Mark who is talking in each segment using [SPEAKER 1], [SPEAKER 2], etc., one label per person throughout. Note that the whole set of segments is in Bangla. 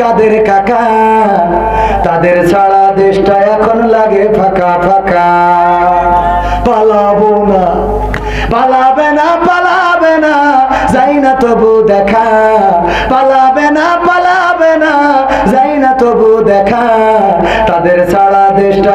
[SPEAKER 1] কাদের কাকা? তাদের ছাড়া দেশটা এখন লাগে ফাঁকা ফাঁকা। পালাবো না, পালাবে না পালাবে না, যাই না তবু দেখা। পালাবে না পালাবে না, যাই না তবু দেখা। তাদের ছাড়া দেশটা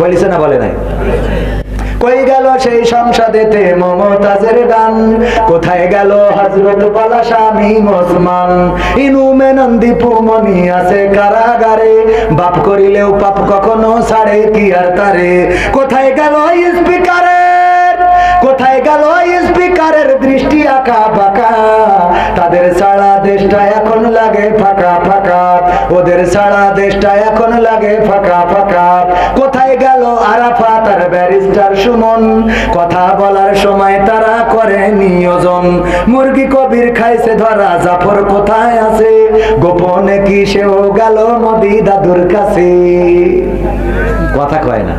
[SPEAKER 1] বলিছে না বলে নাই? কই গেল সেই সংসদেতে মমতাজের গান? কোথায় গেল হজরত পালা স্বামী মোসমান ইনু মেনন্দি পুমনি আছে কারাগারে। বাপ করিলেও পাপ কখনো ছাড়ে, কি আর তারে? কোথায় গেল স্পিকারের কোথায় গেল স্পিকারের দৃষ্টি আঁকা বাঁকা? তাদের সারা দেশটা এখন লাগে ফাঁকা ফাঁকা। ওদের সারা দেশটা এখন লাগে ফাঁকা ফাঁকা। গেল আরাফাত আর ব্যারিস্টার সুমন। কথা বলার সময় তারা করে নিয়োজন। মুরগি কবির খাইছে ধরা, জাফর কোথায় আছে? গোপনে কি সেও গেল মোদি দাদুর কাছে? কথা কয় না।